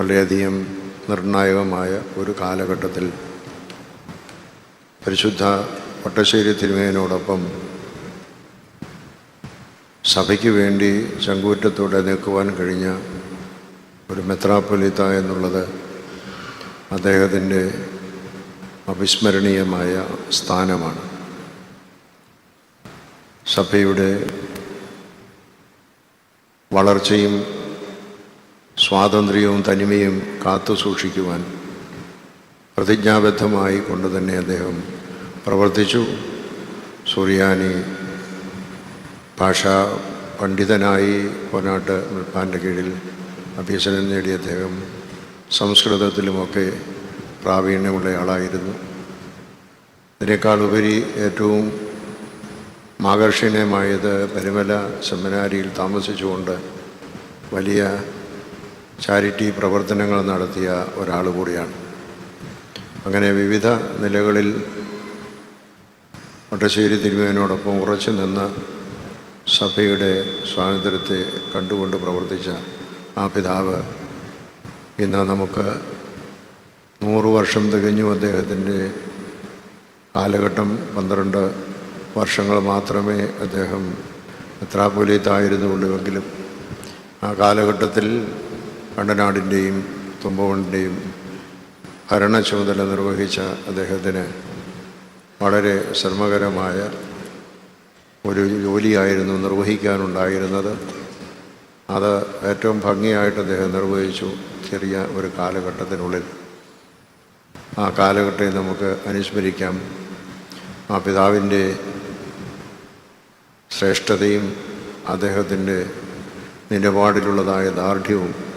വളരെയധികം നിർണായകമായ ഒരു കാലഘട്ടത്തിൽ പരിശുദ്ധ വട്ടശ്ശേരി തിരുമേനോടൊപ്പം സഭയ്ക്ക് വേണ്ടി ചങ്കൂറ്റത്തോടെ നിൽക്കുവാൻ കഴിഞ്ഞ ഒരു മെത്രാപ്പൊലിത്ത എന്നുള്ളത് അദ്ദേഹത്തിന്റെ അവിസ്മരണീയമായ സ്ഥാനമാണ്. സഭയുടെ വളർച്ചയും സ്വാതന്ത്ര്യവും തനിമയും കാത്തു സൂക്ഷിക്കുവാൻ പ്രതിജ്ഞാബദ്ധമായി കൊണ്ട് തന്നെ അദ്ദേഹം പ്രവർത്തിച്ചു. സുറിയാനി ഭാഷാ പണ്ഡിതനായി കോനാട്ട് മുൽപ്പാന്റെ കീഴിൽ അഭ്യസനം നേടിയ അദ്ദേഹം സംസ്കൃതത്തിലുമൊക്കെ പ്രാവീണ്യമുള്ള ആളായിരുന്നു ഇതിനേക്കാളുപരി ഏറ്റവും ആകർഷണീയമായത് പരിമല സെമിനാരിയിൽ താമസിച്ചുകൊണ്ട് വലിയ ചാരിറ്റി പ്രവർത്തനങ്ങൾ നടത്തിയ ഒരാൾ കൂടിയാണ്. അങ്ങനെ വിവിധ നിലകളിൽ ഒട്ടശ്ശേരി തിരുമേനോടൊപ്പം ഉറച്ചു നിന്ന് സഭയുടെ സ്വാതന്ത്ര്യത്തെ കണ്ടുകൊണ്ട് പ്രവർത്തിച്ച ആ പിതാവ് ഇന്ന് നമുക്ക് നൂറ് വർഷം തികഞ്ഞു അദ്ദേഹത്തിന്റെ കാലഘട്ടം പന്ത്രണ്ട് വർഷങ്ങൾ മാത്രമേ അദ്ദേഹം മെത്രാപ്പൊലീത്തായിരുന്നുള്ളൂവെങ്കിലും ആ കാലഘട്ടത്തിൽ കണ്ടനാടിന്റെയും തുമ്പവണിന്റെയും ഭരണ ചുമതല നിർവഹിച്ച അദ്ദേഹത്തിന് വളരെ ശ്രമകരമായ ഒരു ജോലിയായിരുന്നു നിർവഹിക്കാനുണ്ടായിരുന്നത്. അത് ഏറ്റവും ഭംഗിയായിട്ട് അദ്ദേഹം നിർവഹിച്ചു ചെറിയ ഒരു കാലഘട്ടത്തിനുള്ളിൽ. ആ കാലഘട്ടത്തെ നമുക്ക് അനുസ്മരിക്കാം. ആ പിതാവിന്റെ ശ്രേഷ്ഠതയും അദ്ദേഹത്തിന്റെ നിലപാടിലുള്ളതായ ദാർഢ്യവും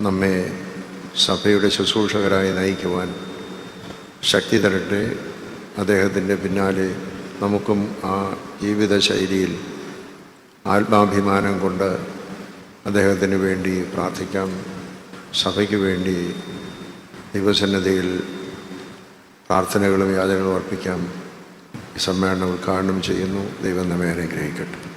നമ്മെ സഭയുടെ ശുശ്രൂഷകരായി നയിക്കുവാൻ ശക്തി തരട്ടെ. അദ്ദേഹത്തിന്റെ പിന്നാലെ നമുക്കും ആ ജീവിത ശൈലിയിൽ ആത്മാഭിമാനം കൊണ്ട് അദ്ദേഹത്തിന് വേണ്ടി പ്രാർത്ഥിക്കാം. സഭയ്ക്ക് വേണ്ടി ദൈവസന്നദ്ധയിൽ പ്രാർത്ഥനകളും യാചനകളും അർപ്പിക്കാം. സമ്മേളനം ഉദ്ഘാടനം ചെയ്യുന്നു. ദൈവം നമ്മെ അനുഗ്രഹിക്കട്ടെ.